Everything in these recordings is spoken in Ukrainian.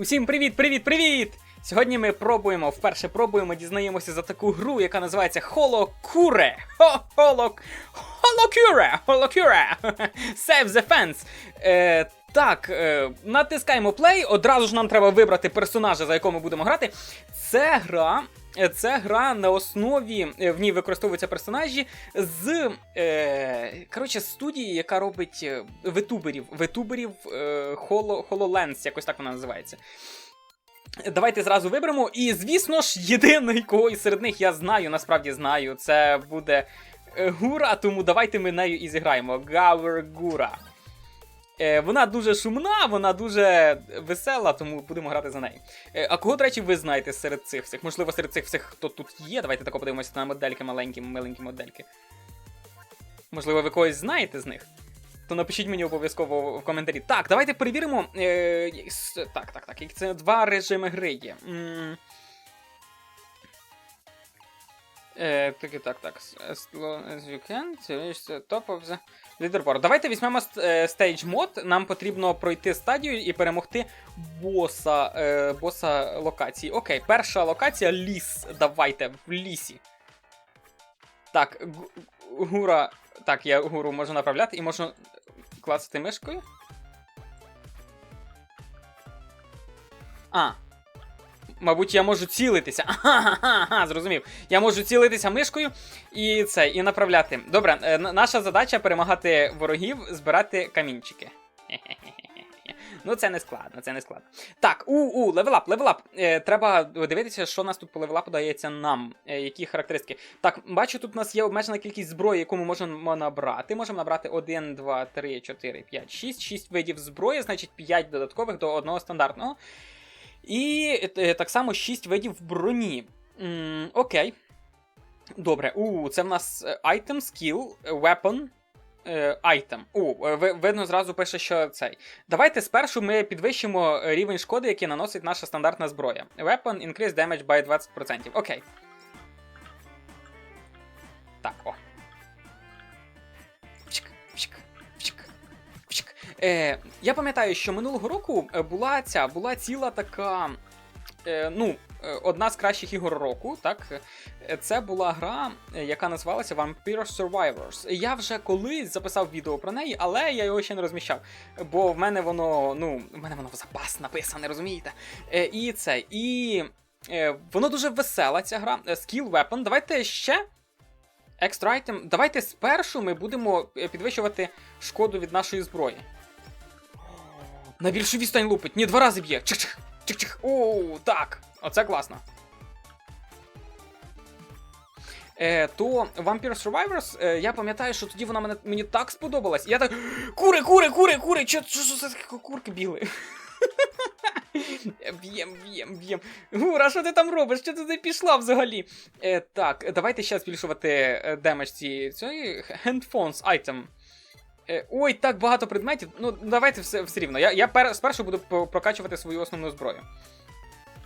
Усім привіт, привіт, привіт! Сьогодні ми пробуємо, вперше пробуємо, дізнаємося за таку гру, яка називається Холокуре. Хо, Holocure! Holocure! Save the fence! Е, так, е, натискаємо play, одразу ж нам треба вибрати персонажа, за якого ми будемо грати. Це гра. е, Це гра на основі, е, в ній використовуються персонажі з е, коротше, студії, яка робить е, витуберів. Витуберів е, Holo, HoloLens, якось так вона називається. Давайте зразу виберемо. І, звісно ж, єдиний, кого із серед них я знаю, насправді знаю, це буде Гура, тому давайте ми нею і зіграємо. Гавер Гура. Е, вона дуже шумна, вона дуже весела, тому будемо грати за неї. Е, а кого, до речі, ви знаєте серед цих всіх? Можливо, серед цих всіх, хто тут є. Давайте тако подивимося на модельки маленькі, миленькі модельки. Можливо, ви когось знаєте з них? То напишіть мені обов'язково в коментарі. Так, давайте перевіримо. Е, так, так, так. Це два режими гри є. Е, так, так, так. As to reach of the. Давайте візьмемо е, stage мод. Нам потрібно пройти стадію і перемогти боса, е, боса локації. Окей, перша локація ліс. Давайте, в лісі. Так, гура. Так, я гуру можу направляти і можу клацати мишкою. А. Мабуть, я можу цілитися. Ага, зрозумів. Я можу цілитися мишкою і це, і направляти. Добре, е, наша задача перемагати ворогів, збирати камінчики. Ну, це не складно, це не складно. Так, у, у, левелап, левелап. Е, треба дивитися, що нас тут по левелапу дається нам. Е, які характеристики. Так, бачу, тут у нас є обмежена кількість зброї, яку ми можемо набрати. Можемо набрати 1, 2, 3, 4, 5, 6. 6 видів зброї, значить 5 додаткових до одного стандартного. І е, так само 6 видів броні. М, окей. Добре. У, це в нас е, item, skill, е, weapon. е, Item. У, е, ви- видно, зразу пише, що цей. Давайте спершу ми підвищимо е, рівень шкоди, який наносить наша стандартна зброя. Weapon increase damage by 20%. Окей. Так, о. Е, я пам'ятаю, що минулого року е, була ця була ціла така. Е, ну, е, одна з кращих ігор року, так? Е, Це була гра, яка називалася Vampire Survivors. Я вже колись записав відео про неї, але я його ще не розміщав. Бо в мене воно, ну, в мене воно в запас написане, розумієте? І це, і воно дуже весела, ця гра. Skill Weapon. Давайте ще. Extra item. Давайте спершу ми будемо підвищувати шкоду від нашої зброї. На більшу відстань лупить. Ні, два рази б'є. Чих-чих. Чих-чих. О, так. Оце класно. Е, то Vampire Survivors, е, я пам'ятаю, що тоді вона мене, мені так сподобалась. Я так. Кури, кури, кури, кури! Що, за такі курки бігли? Б'єм, б'єм, б'єм. Гура, що ти там робиш? Що ти пішла взагалі? Е, так, давайте ще збільшувати е, демедж цієї handphones item. Е, ой, так багато предметів. Ну, давайте все, все рівно. Я, я пер, спершу буду прокачувати свою основну зброю.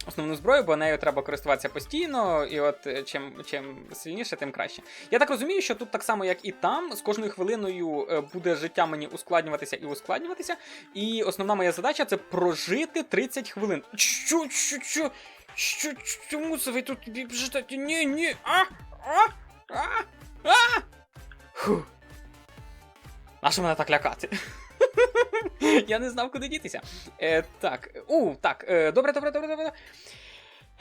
Основну зброю, бо нею треба користуватися постійно, і от е, чим, чим сильніше, тим краще. Я так розумію, що тут так само, як і там, з кожною хвилиною е, буде життя мені ускладнюватися і ускладнюватися. І основна моя задача це прожити 30 хвилин. Що, що, що? Що, чому це ви тут біжите? Ні, ні, а, а, а, а. Фух. Нащо мене так лякати? Я не знав, куди дітися. Е, так, у, так, е, добре, добре, добре, добре.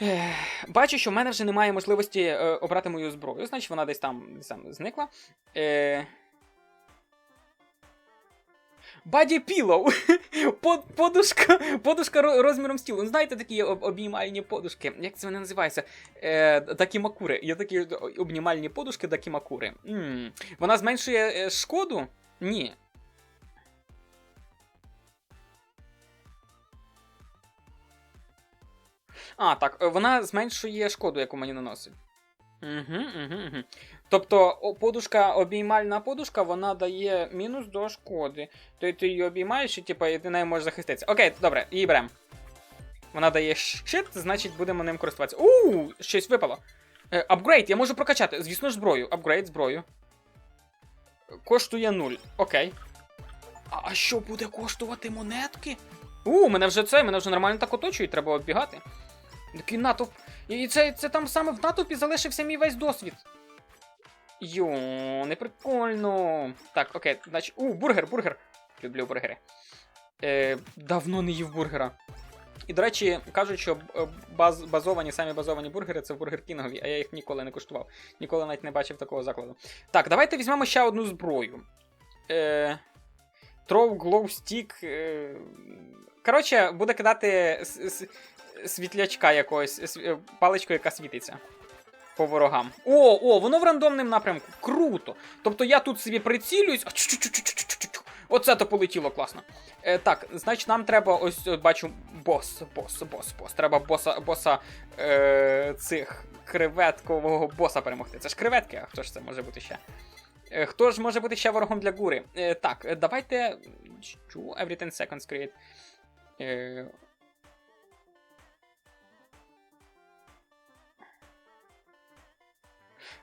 Е, бачу, що в мене вже немає можливості е, обрати мою зброю, значить вона десь там, десь там зникла. Е, Баді пілоу. Подушка, подушка розміром стілу. Ну, Знаєте, такі об- обіймальні подушки. Як це вони називаються? Е, дакімакури. Є такі обнімальні подушки дакімакури. м Вона зменшує е, шкоду? Ні. А, так, е, вона зменшує шкоду, яку мені наносить. Угу, угу, угу. Тобто подушка, обіймальна подушка, вона дає мінус до шкоди. Тобто ти її обіймаєш і типу, ти нею можеш захиститися. Окей, добре, її беремо. Вона дає щит, значить будемо ним користуватися. У, щось випало. Е, апгрейд, я можу прокачати. Звісно ж, зброю. Апгрейд зброю. Коштує 0. Окей. А, а що буде коштувати монетки? У, мене вже це, мене вже нормально так оточують, треба оббігати. Такий натовп. І це, це там саме в натовпі залишився мій весь досвід. Йо, не прикольно. Так, окей, значить. У, бургер, бургер. Люблю бургери. Е, давно не їв бургера. І, до речі, кажуть, що е, баз, базовані, самі базовані бургери це в Бургер Кінгові, а я їх ніколи не куштував. Ніколи навіть не бачив такого закладу. Так, давайте візьмемо ще одну зброю. Е, Throw Glow Stick. Е, коротше, буде кидати світлячка якогось, е, паличку, яка світиться. По ворогам. О, о, воно в рандомному напрямку. Круто. Тобто я тут собі прицілююсь. Оце то полетіло класно. Е, так, значить, нам треба ось от бачу бос, бос, бос, бос. Треба боса, боса е, цих креветкового боса перемогти. Це ж креветки, а хто ж це може бути ще? Е, хто ж може бути ще ворогом для гури? Е, так, е, давайте. Що? Every 10 seconds create. Е,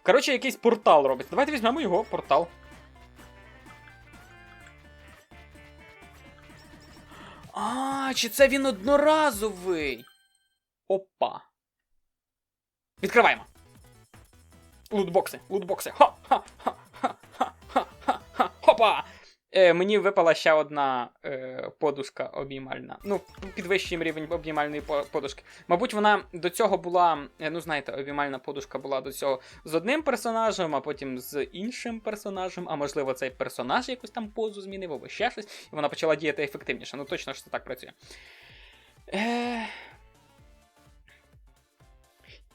Коротше, якийсь портал робить. Давайте візьмемо його портал. А, чи це він одноразовий? Опа. Відкриваємо. Лутбокси, лутбокси. Ха-ха-ха-ха-ха-ха-ха. Хопа! Е, мені випала ще одна е, подушка обіймальна. Ну, підвищуємо рівень обіймальної подушки. Мабуть, вона до цього була. е, Ну, знаєте, обіймальна подушка була до цього з одним персонажем, а потім з іншим персонажем. А можливо, цей персонаж якусь там позу змінив або ще щось, і вона почала діяти ефективніше. Ну, точно що це так працює. Е...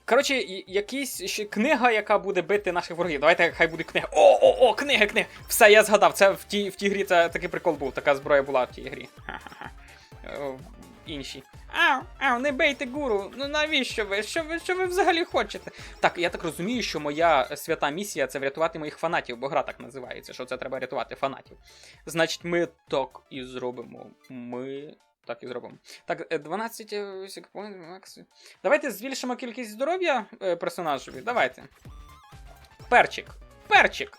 Коротше, якісь ще книга, яка буде бити наших ворогів. Давайте хай буде книга. О, о, о, книга, книга! Все, я згадав. Це в тій, в тій грі це такий прикол був, така зброя була в тій грі. Е, в Іншій. Ау, ау, не бейте гуру. Ну навіщо ви? Що ви, що ви взагалі хочете? Так, я так розумію, що моя свята місія це врятувати моїх фанатів, бо гра так називається, що це треба рятувати фанатів. Значить, ми так і зробимо. Ми так і зробимо. Так, е, 12 е, секунд, макс. Давайте збільшимо кількість здоров'я е, персонажеві. Давайте. Перчик. Перчик.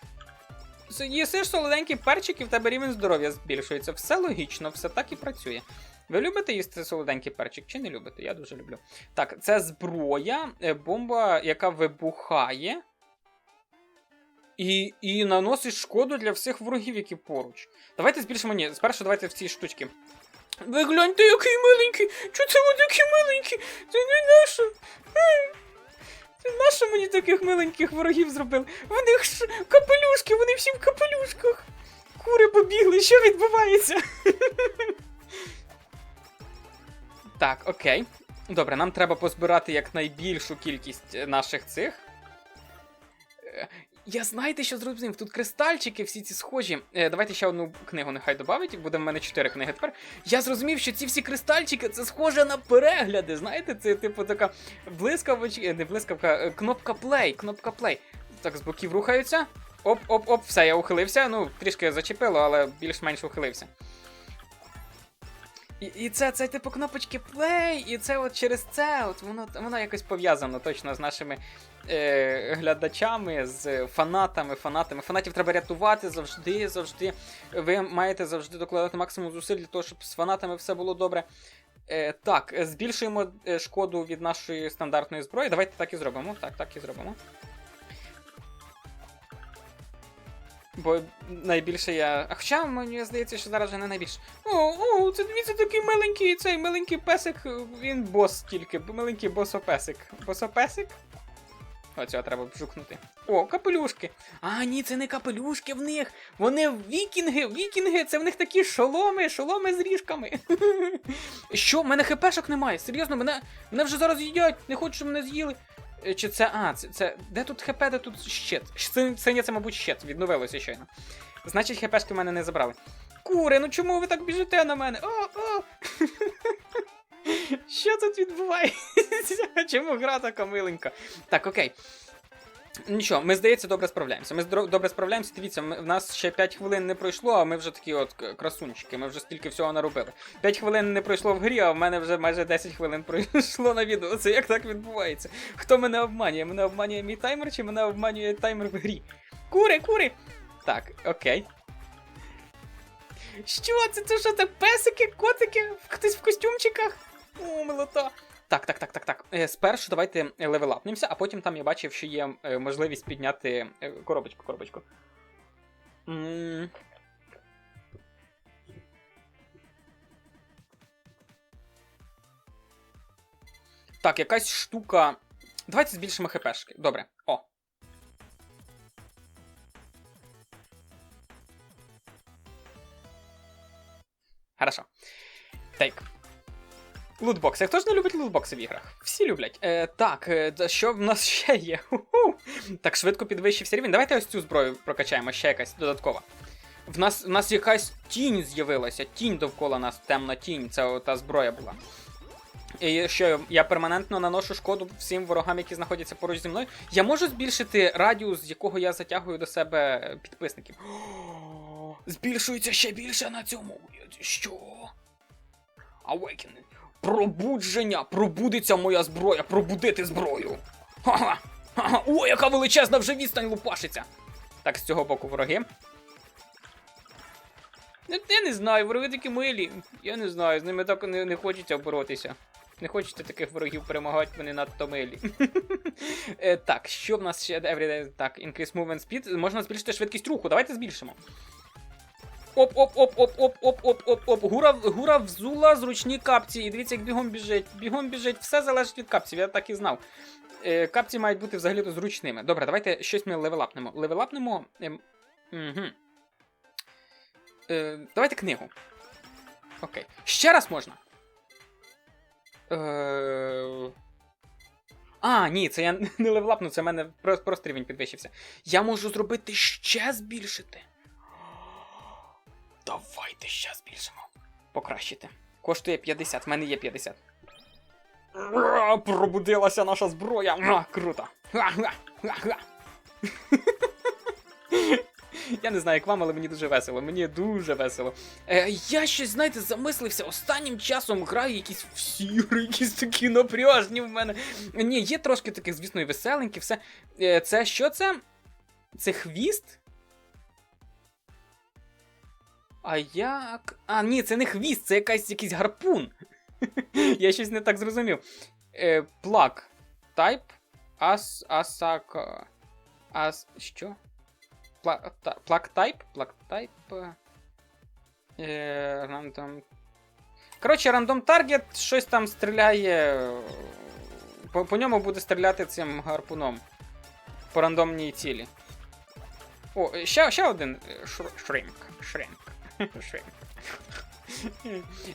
Їсиш солоденький перчик і в тебе рівень здоров'я збільшується. Все логічно, все так і працює. Ви любите їсти солоденький перчик чи не любите? Я дуже люблю. Так, це зброя, е, бомба, яка вибухає. І, і наносить шкоду для всіх ворогів, які поруч. Давайте збільшимо. Ні, спершу давайте в ці штучки. Ви гляньте, який миленький! Чого це ви такі миленькі? Це не наше. Це наше мені таких миленьких ворогів зробили. В них ж капелюшки, вони всі в капелюшках. Кури побігли, що відбувається? Так, окей. Добре, нам треба позбирати якнайбільшу кількість е, наших цих. Я знаєте, що зрозумів? Тут кристальчики всі ці схожі. Е, давайте ще одну книгу нехай додавить, буде в мене чотири книги тепер. Я зрозумів, що ці всі кристальчики це схоже на перегляди. Знаєте, це типу така блискавочка, е, не блискавка, е, кнопка плей, кнопка плей. Так, з боків рухаються. Оп, оп, оп, все, я ухилився. Ну, трішки зачепило, але більш-менш ухилився. І, і це, це типу кнопочки play, і це от через це, от воно, воно якось пов'язано точно з нашими е, глядачами, з фанатами, фанатами. Фанатів треба рятувати завжди, завжди. Ви маєте завжди докладати максимум зусиль для того, щоб з фанатами все було добре. Е, так, збільшуємо е, шкоду від нашої стандартної зброї. Давайте так і зробимо. Так, так і зробимо. Бо найбільше я. А хоча мені здається, що зараз вже не найбільше. О, о, це дивіться такий миленький цей миленький песик. Він бос тільки. Миленький босопесик. Босопесик? Оцього треба вжукнути. О, капелюшки. А, ні, це не капелюшки в них. Вони вікінги, вікінги, це в них такі шоломи, шоломи з ріжками. Що? В мене хпшок немає. Серйозно, мене, мене вже зараз їдять, не хочу, щоб мене з'їли. Е, Чи це. А, це. це де тут хп, де тут щит? Це, це, це, мабуть, щит, відновилося щойно. Значить, хпшки в мене не забрали. Кури, ну чому ви так біжите на мене? О, о! Що тут відбувається? Чому гра така миленька? Так, окей. Нічого, ми, здається, добре справляємося. Ми добре справляємося. Дивіться, ми, в нас ще 5 хвилин не пройшло, а ми вже такі от красунчики, ми вже стільки всього наробили. 5 хвилин не пройшло в грі, а в мене вже майже 10 хвилин пройшло на відео. Це як так відбувається? Хто мене обманює? Мене обманює мій таймер чи мене обманює таймер в грі? Кури, кури! Так, окей. Що це? Це що це? Песики, котики? Хтось в костюмчиках? О, милота. Так, так, так, так, так. Е, спершу давайте левелапнемося, а потім там я бачив, що є е, можливість підняти е, коробочку, коробочку. Так, якась штука. Давайте збільшимо хпшки. Добре. О. Хорошо. Тейк. Лутбокси. Хто ж не любить лутбокси в іграх? Всі люблять. Е, так, е, що в нас ще є? Ху-ху. Так, швидко підвищився рівень. Давайте ось цю зброю прокачаємо, ще якась додаткова. В нас, в нас якась тінь з'явилася. Тінь довкола нас, темна тінь. Це та зброя була. І що я перманентно наношу шкоду всім ворогам, які знаходяться поруч зі мною. Я можу збільшити радіус, з якого я затягую до себе підписників. Збільшується ще більше на цьому. Що? Awakening. Пробудження! Пробудиться моя зброя! Пробудити зброю! Ха-ха! Ха-ха! О, яка величезна вже відстань лупашиться! Так, з цього боку вороги. Я не знаю, вороги такі милі. Я не знаю, з ними так не, не хочеться боротися. Не хочете таких ворогів перемагати, вони надто милі. Е, так, що в нас ще everyday? Так, increase movement speed. Можна збільшити швидкість руху. Давайте збільшимо. Оп, оп, оп, оп, оп, оп, оп, оп, оп. Гура, гура взула зручні капці. І дивіться, як бігом біжить. Бігом біжить, все залежить від капців, я так і знав. Е, капці мають бути взагалі-то зручними. Добре, давайте щось ми левелапнемо. Левелапнемо. Ем, угу. Е, давайте книгу. Окей. Ще раз можна. Е... А, ні, це я не левелапну, це в мене просто рівень підвищився. Я можу зробити ще збільшити. Давайте ще збільшимо. Покращити. Коштує 50, в мене є 50. Ура, Пробудилася наша зброя. Ура, Круто. Га-га, га-га. Я не знаю, як вам, але мені дуже весело. Мені дуже весело. Е, я щось, знаєте, замислився. Останнім часом граю якісь всі якісь такі напряжні в мене. Ні, є трошки таких, звісно, і веселеньких, все. Е, це що це? Це хвіст? А як. А, ні, це не хвіст, це якась, якийсь гарпун. Я щось не так зрозумів. Е, плак. Type. Ас. Асака. Ас. Що? Плак тайп? Плак тайп. Е, рандом. Коротше, рандом таргет щось там стріляє. По, по ньому буде стріляти цим гарпуном. По рандомній цілі. О, ще, ще один е, шр- шринк. Шринк. Шринк.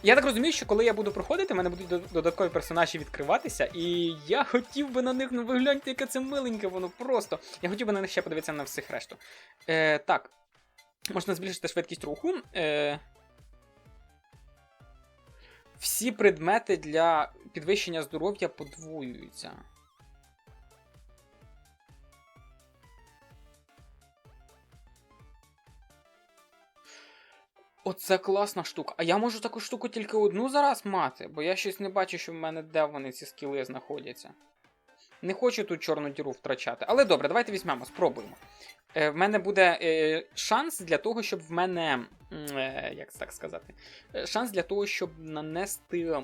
Я так розумію, що коли я буду проходити, в мене будуть додаткові персонажі відкриватися, і я хотів би на них, ну ви гляньте, яке це миленьке, воно просто. Я хотів би на них ще подивитися на всіх решту. Е, так. Можна збільшити швидкість руху. Е, всі предмети для підвищення здоров'я подвоюються. Оце класна штука. А я можу таку штуку тільки одну зараз мати, бо я щось не бачу, що в мене де вони ці скіли знаходяться. Не хочу тут чорну діру втрачати. Але добре, давайте візьмемо, спробуємо. Е, в мене буде е, шанс для того, щоб в мене. Е, як так сказати? Е, шанс для того, щоб нанести.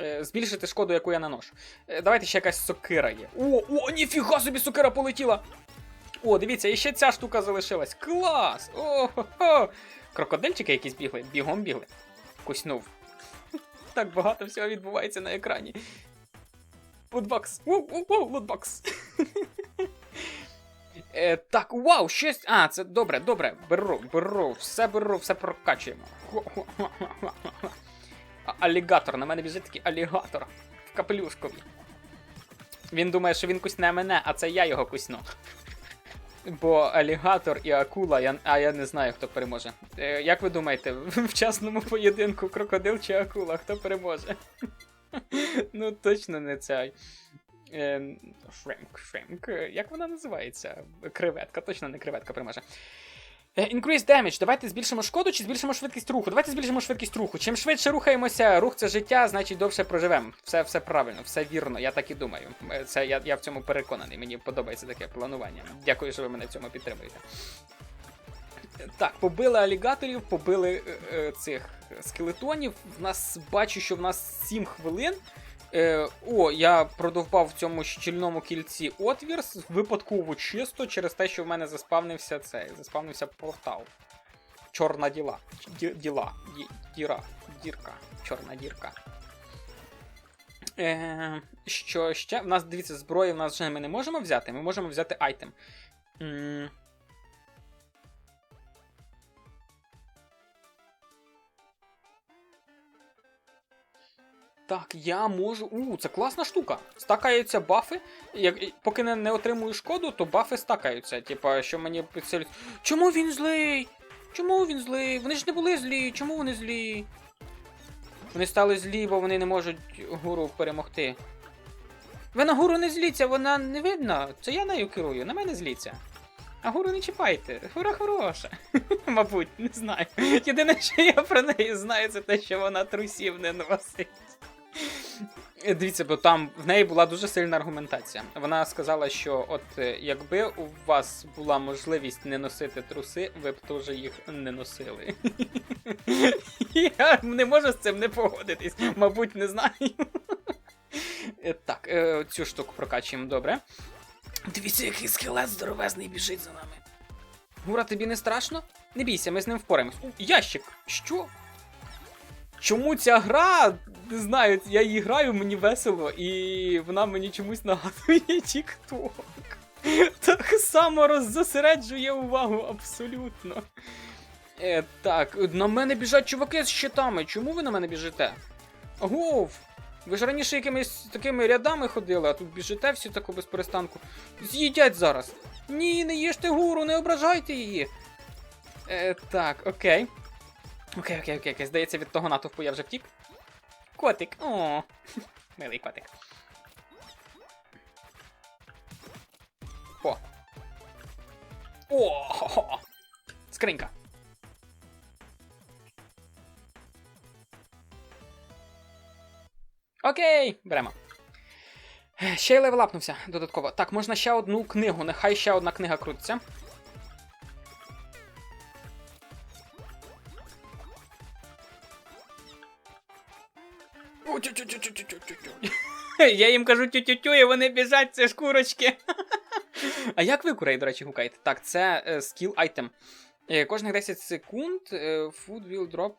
е, збільшити шкоду, яку я наношу. Е, давайте ще якась сокира є. О, о, ніфіга собі сокира полетіла! О, дивіться, і ще ця штука залишилась. Клас! О-хо-хо! Крокодильчики якісь бігли, бігом бігли. Куснув. Так багато всього відбувається на екрані. Лутбокс. Воу, воу, воу, лутбокс. Е, так, вау, щось. А, це добре, добре. Беру, беру, все беру, все прокачуємо. Алігатор, на мене біжить такий алігатор в капелюшкові. Він думає, що він кусне мене, а це я його кусну. Бо алігатор і акула, я, а я не знаю, хто переможе. Е, як ви думаєте, в часному поєдинку крокодил чи акула, хто переможе? ну, точно не цей. Френк, шремк, шремк. Е, Як вона називається? Креветка, точно не креветка переможе. Е, Increase damage. Давайте збільшимо шкоду чи збільшимо швидкість руху. Давайте збільшимо швидкість руху. Чим швидше рухаємося, рух це життя, значить довше проживемо. Все, все правильно, все вірно, я так і думаю. Е, Це я, я в цьому переконаний. Мені подобається таке планування. Дякую, що ви мене в цьому підтримуєте. Так, побили алігаторів, побили е, е, цих скелетонів. В нас бачу, що в нас 7 хвилин. Е, о, я продовбав в цьому щільному кільці отвір випадково чисто через те, що в мене заспавнився цей, заспавнився портал. Чорна діла. Ді, діла. Ді, діра. Дірка. Чорна дірка. Е, що ще? В нас, дивіться, зброї в нас вже ми не можемо взяти. Ми можемо взяти айтем. М, Так, я можу. У, це класна штука. Стакаються бафи. Як... Поки не, не отримую шкоду, то бафи стакаються. Типа, що мені підсилюють. Чому він злий? Чому він злий? Вони ж не були злі. Чому вони злі? Вони стали злі, бо вони не можуть гуру перемогти. Ви на гуру не зліться, вона не видно. Це я нею керую, на мене зліться. А гуру не чіпайте. Гура хороша. Мабуть, не знаю. Єдине, що я про неї знаю, це те, що вона трусів не носить. Е, Дивіться, бо там в неї була дуже сильна аргументація. Вона сказала, що от е, якби у вас була можливість не носити труси, ви б теж їх не носили. Я не можу з цим не погодитись, мабуть, не знаю. Е, Так, цю штуку прокачуємо добре. Дивіться, який скелет здоровезний біжить за нами. Гура, тобі не страшно? Не бійся, ми з ним впораємось. Ящик! Що? Чому ця гра? Не знаю, я її граю, мені весело, і вона мені чомусь нагадує TikTok. Так само роззосереджує увагу абсолютно. Е, так, на мене біжать чуваки з щитами. Чому ви на мене біжите? Агов! Ви ж раніше якимись такими рядами ходили, а тут біжите всі таку без перестанку. З'їдять зараз. Ні, не їжте гуру, не ображайте її. Е, так, окей. Окей, окей, окей, окей. Здається, від того натовпу я вже втік. Котик. О, милий котик. О. О. Скринька. Окей, беремо. Ще й левелапнувся додатково. Так, можна ще одну книгу. Нехай ще одна книга крутиться. Я їм кажу тю-тю-тю, і вони біжать, це ж курочки. А як ви курей, до речі, гукаєте? Так, це скіл айтем. Е, Кожних 10 секунд е, food will drop.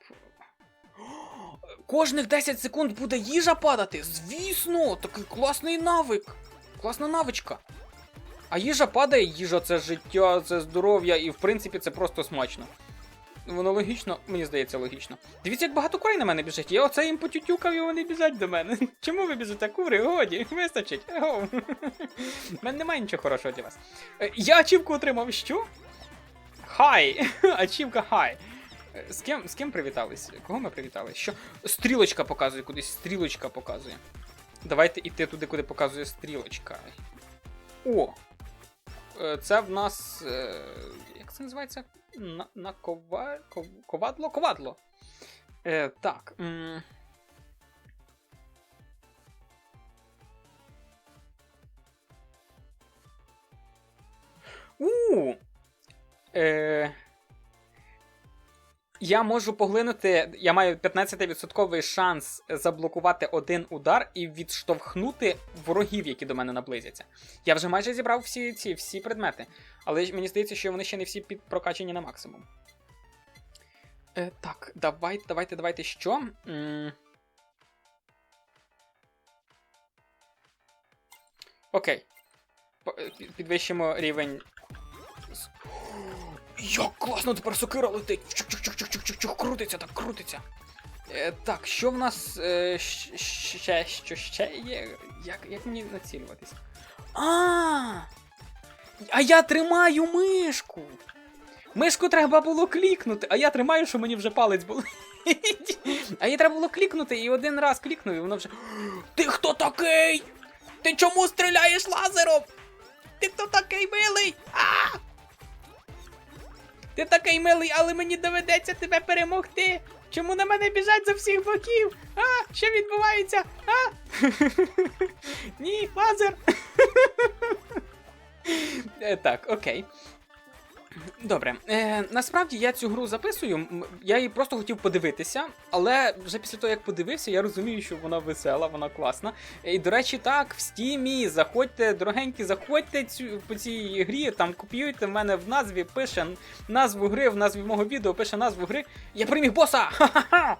Кожних 10 секунд буде їжа падати. Звісно, такий класний навик. Класна навичка. А їжа падає, їжа це життя, це здоров'я, і в принципі це просто смачно. Воно логічно, мені здається, логічно. Дивіться, як багато курей на мене біжить. Я оце їм потютюкав і вони біжать до мене. Чому ви біжите, кури? Годі, вистачить. У мене немає нічого хорошого для вас. Е, Я ачівку отримав що? Хай! Ачівка хай. Е, З ким, з ким привітались? Кого ми привітали? Що? Стрілочка показує кудись, стрілочка показує. Давайте іти туди, куди показує стрілочка. О! Е, Це в нас. е, Як це називається? На, на кова... ковадло? Ковадло. Е, так. У! Е, я можу поглинути. Я маю 15% шанс заблокувати один удар і відштовхнути ворогів, які до мене наблизяться. Я вже майже зібрав всі ці всі предмети. Але мені здається, що вони ще не всі під прокачені на максимум. Е, так, давайте, давайте, давайте що? М. Окей. Е, Підвищимо рівень. Як класно тепер сокира летить! Чух-чух-чух-чух-чух-чух, крутиться, так крутиться. Е, так, що в нас е, ще, що ще є? Як, як мені націлюватись? А! А я тримаю мишку! Мишку треба було клікнути, а я тримаю, що мені вже палець болить. А їй треба було клікнути, і один раз клікнув, і воно вже. Ти хто такий? Ти чому стріляєш лазером? Ти хто такий милий? А! Ти такий милий, але мені доведеться тебе перемогти. Чому на мене біжать за всіх боків? А, що відбувається? А? Ні, лазер. Е, Так, окей. Добре, е, насправді я цю гру записую. Я її просто хотів подивитися, але вже після того, як подивився, я розумію, що вона весела, вона класна. І до речі, так, в стімі, заходьте, дорогенькі, заходьте цю, по цій грі, там копіюйте в мене в назві, пише назву гри, в назві мого відео пише назву гри. Я переміг боса! Ха-ха-ха!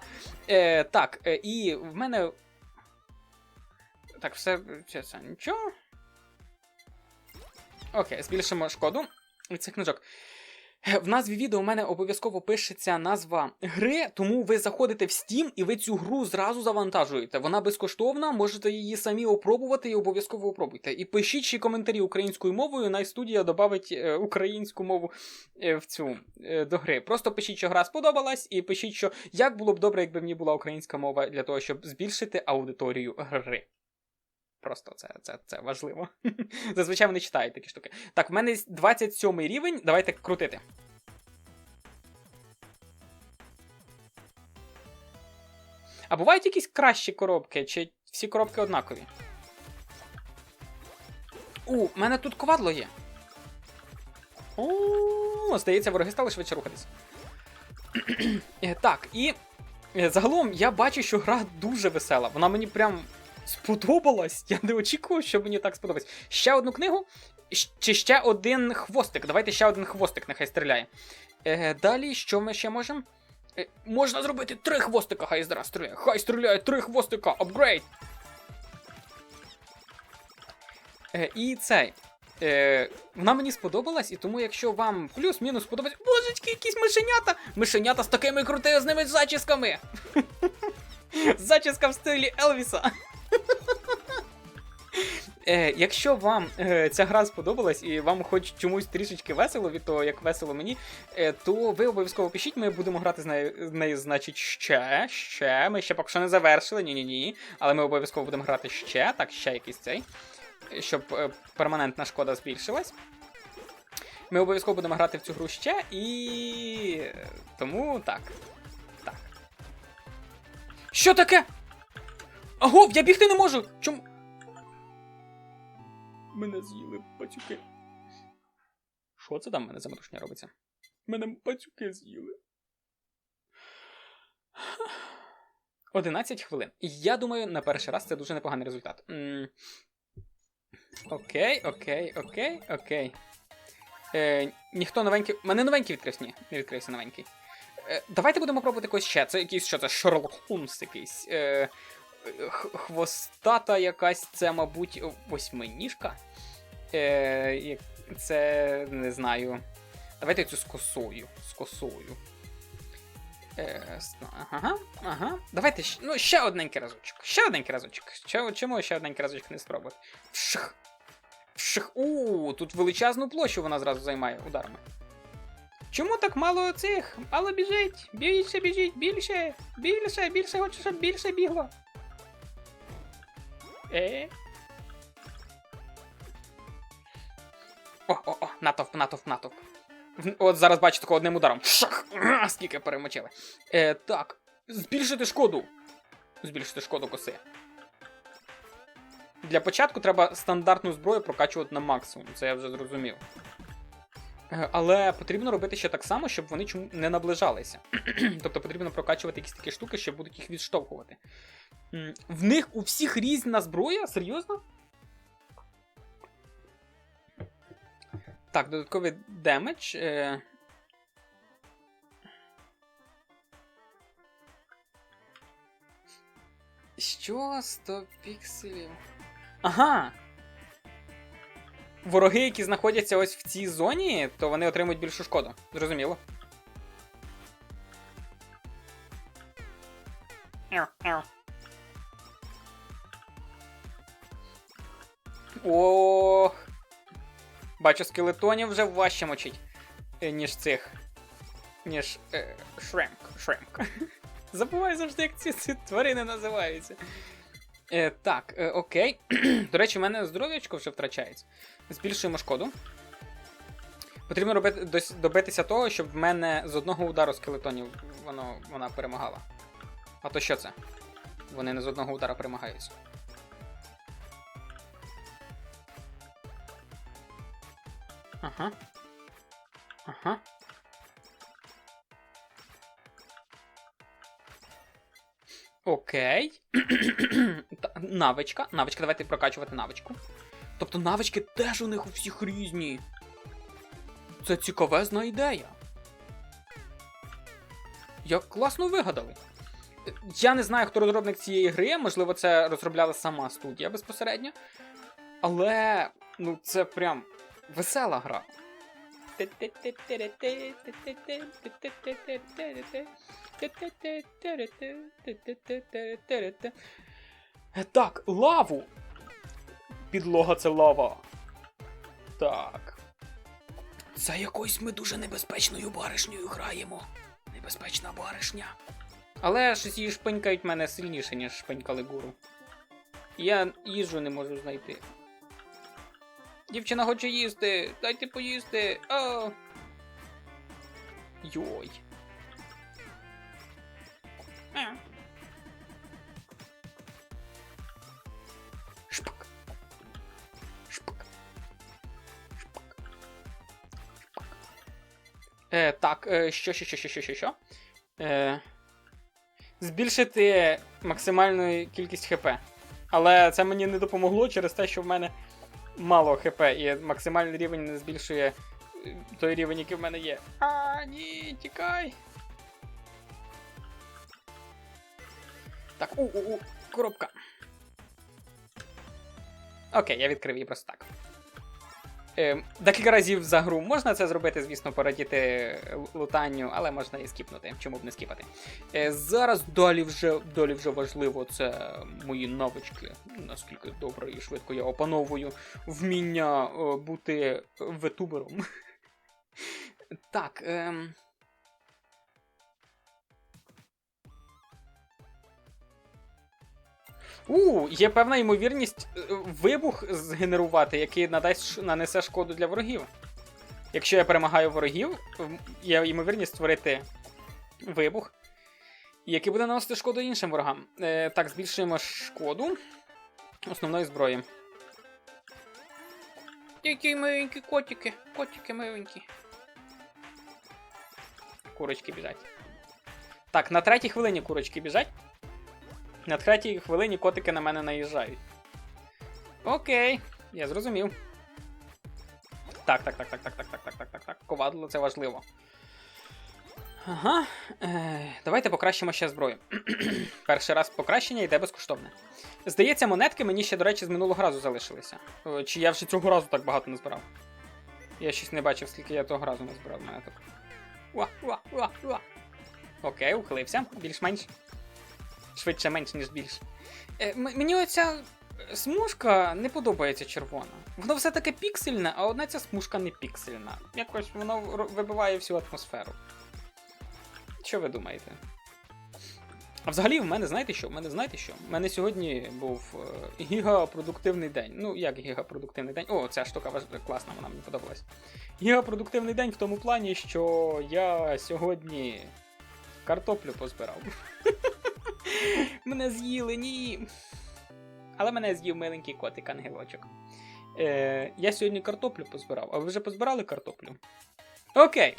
Е, так, е, і в мене. Так, все це, це нічого. Окей, збільшимо шкоду цих книжок. Е, В назві відео у мене обов'язково пишеться назва гри, тому ви заходите в Steam і ви цю гру зразу завантажуєте. Вона безкоштовна, можете її самі опробувати і обов'язково опробуйте. І пишіть ще коментарі українською мовою, най студія додавить е, українську мову е, в цю до гри. Просто пишіть, що гра сподобалась, і пишіть, що як було б добре, якби ній була українська мова для того, щоб збільшити аудиторію гри. Просто це, це, це важливо. Зазвичай вони читають такі штуки. Так, в мене 27 рівень. Давайте крутити. А бувають якісь кращі коробки, чи всі коробки однакові? У, в мене тут ковадло є. О, здається, вороги стали швидше рухатись. Е, так, і е, загалом я бачу, що гра дуже весела. Вона мені прям сподобалась. Я не очікував, що мені так сподобається. Ще одну книгу, чи ще один хвостик. Давайте ще один хвостик, нехай стріляє. Е, далі, що ми ще можемо? Е, можна зробити три хвостика, хай зараз стріляє. Хай стріляє три хвостика, апгрейд. Е, і цей. Е, вона мені сподобалась, і тому, якщо вам плюс-мінус сподобається. Божечки, якісь мишенята! Мишенята з такими крутезними зачісками! Зачіска в стилі Елвіса. Е, якщо вам е, ця гра сподобалась і вам хоч чомусь трішечки весело від того, як весело мені, е, то ви обов'язково пишіть, ми будемо грати з нею, з нею, значить, ще, ще. Ми ще поки що не завершили, ні-ні-ні. Але ми обов'язково будемо грати ще, так, ще якийсь цей, щоб е, перманентна шкода збільшилась. Ми обов'язково будемо грати в цю гру ще, і тому так. Так. Що таке? Аго, я бігти не можу! Чому? Мене з'їли пацюки. Що це там в мене за метушня робиться? Мене пацюки з'їли. 11 хвилин. Я думаю, на перший раз це дуже непоганий результат. М, Окей, окей, окей, окей. Е, ніхто новенький. Мене новенький відкрився? Ні, не відкрився новенький. Е, давайте будемо пробувати когось ще. Це якийсь що це Шерлок Холмс якийсь. Е, хвостата якась, це, мабуть, восьминіжка. Е, це не знаю. Давайте цю з косою. З косою. Е, ага, ага. Давайте щ- ну, ще одненький разочок. Ще одненький разочок. Ще, чому ще одненький разочок не спробувати? Вших. Вших. У, тут величезну площу вона зразу займає ударами. Чому так мало цих? Мало біжить. Більше біжіть, більше. Більше, більше хочу, щоб більше бігло. Е. О, о, о, натовп, натовп, натовп. От зараз бачу такого одним ударом. Шах! Скільки перемочили. Е, так. Збільшити шкоду. Збільшити шкоду коси. Для початку треба стандартну зброю прокачувати на максимум, це я вже зрозумів. Е, Але потрібно робити ще так само, щоб вони не наближалися. тобто потрібно прокачувати якісь такі штуки, що будуть їх відштовхувати. В них у всіх різна зброя? Серйозно? Так, додатковий демедж. Е... Що? 100 пікселів? Ага. Вороги, які знаходяться ось в цій зоні, то вони отримують більшу шкоду. Зрозуміло. Ев, ев. Ох. Бачу, скелетонів вже важче мочить, е, ніж цих. Ніж е, шремк. Шремк. Забуваю завжди, як ці, ці тварини називаються. Е, так, е, окей. До речі, в мене здоров'ячко вже втрачається. Збільшуємо шкоду. Потрібно робити, добитися того, щоб в мене з одного удару скелетонів воно, вона перемагала. А то що це? Вони не з одного удара перемагають. Ага. Ага. Окей. Навичка. Навичка, давайте прокачувати навичку. Тобто навички теж у них у всіх різні. Це цікавезна ідея. Як класно вигадали. Я не знаю, хто розробник цієї гри, можливо, це розробляла сама студія безпосередньо. Але ну це прям весела гра. Так, лаву. Підлога це лава. Так. Це якоюсь ми дуже небезпечною баришнею граємо. Небезпечна баришня. Але щось її шпинькають мене сильніше, ніж шпинькали гуру. Я їжу не можу знайти. Дівчина хоче їсти. Дайте поїсти. О. Йой. Е. Шпак. Шпак. Е, так, е, що, що, що, що, що, що? Е, збільшити максимальну кількість ХП. Але це мені не допомогло через те, що в мене мало ХП, і максимальний рівень не збільшує е, той рівень, який в мене є. А, ні, тікай. Так, у, у, у, коробка. Окей, я відкрив її просто так. Е, декілька разів за гру можна це зробити, звісно, порадіти лутанню, але можна і скіпнути. Чому б не скіпати? Е, зараз далі вже, далі вже важливо це мої навички, наскільки добре і швидко я опановую вміння е, бути ветубером. Так. Ем... У, є певна ймовірність е, вибух згенерувати, який надасть нанесе шкоду для ворогів. Якщо я перемагаю ворогів, є ймовірність створити вибух, який буде наносити шкоду іншим ворогам. Е, так, збільшуємо шкоду основної зброї. Які миленькі котики, котики миленькі. Курочки біжать. Так, на третій хвилині курочки біжать. На третій хвилині котики на мене наїжджають. Окей, я зрозумів. Так, так, так, так, так, так, так, так, так, так, так. Ковадло це важливо. Ага. Е, давайте покращимо ще зброю. Перший раз покращення йде безкоштовне. Здається, монетки мені ще, до речі, з минулого разу залишилися. Е, Чи я вже цього разу так багато не збирав? Я щось не бачив, скільки я того разу не збирав монеток. Уа, уа, уа, уа. Окей, ухилився. Більш-менш. Швидше менш, ніж більш. Е, мені оця смужка не подобається червона. Воно все таке піксельне, а одна ця смужка не піксельна. Якось воно вибиває всю атмосферу. Що ви думаєте? А взагалі, в мене знаєте що? В мене знаєте що? У мене сьогодні був е, гігапродуктивний день. Ну, як гігапродуктивний день? О, ця штука класна, вона мені подобалась. Гігапродуктивний день в тому плані, що я сьогодні картоплю позбирав. Мене з'їли, ні. Але мене з'їв миленький котик ангелочок. Е, я сьогодні картоплю позбирав. А ви вже позбирали картоплю? Окей.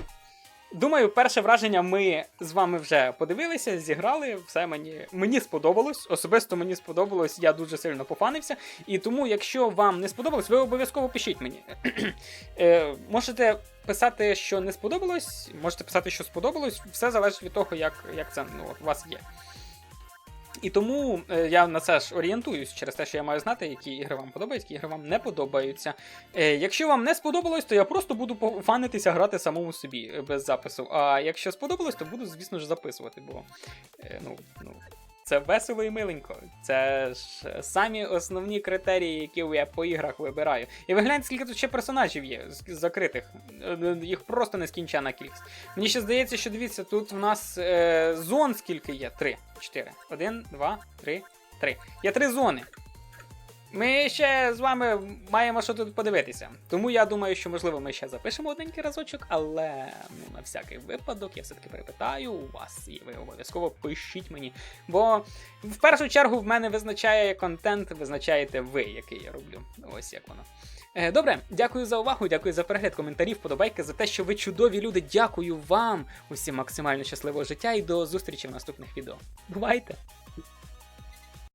Думаю, перше враження ми з вами вже подивилися, зіграли. Все мені, мені сподобалось. Особисто мені сподобалось, я дуже сильно пофанився. І тому, якщо вам не сподобалось, ви обов'язково пишіть мені. е, можете писати, що не сподобалось, можете писати, що сподобалось. Все залежить від того, як, як це ну, у вас є. І тому е, я на це ж орієнтуюсь через те, що я маю знати, які ігри вам подобаються, які ігри вам не подобаються. Е, якщо вам не сподобалось, то я просто буду фанитися грати самому собі е, без запису. А якщо сподобалось, то буду, звісно ж, записувати, бо ну, ну, це весело і миленько. Це ж е, самі основні критерії, які я по іграх вибираю. І ви гляньте, скільки тут ще персонажів є закритих. Е, Їх просто нескінчена кількість. Мені ще здається, що дивіться, тут в нас е, зон скільки є? Три, чотири. Один, два, три, три. Є три зони. Ми ще з вами маємо що тут подивитися. Тому я думаю, що можливо ми ще запишемо одненький разочок, але ну, на всякий випадок я все-таки перепитаю у вас, і ви обов'язково пишіть мені. Бо в першу чергу в мене визначає контент, визначаєте ви, який я роблю. Ось як воно. Е, Добре, дякую за увагу, дякую за перегляд коментарів, подобайки, за те, що ви чудові люди. Дякую вам. Усім максимально щасливого життя і до зустрічі в наступних відео. Бувайте!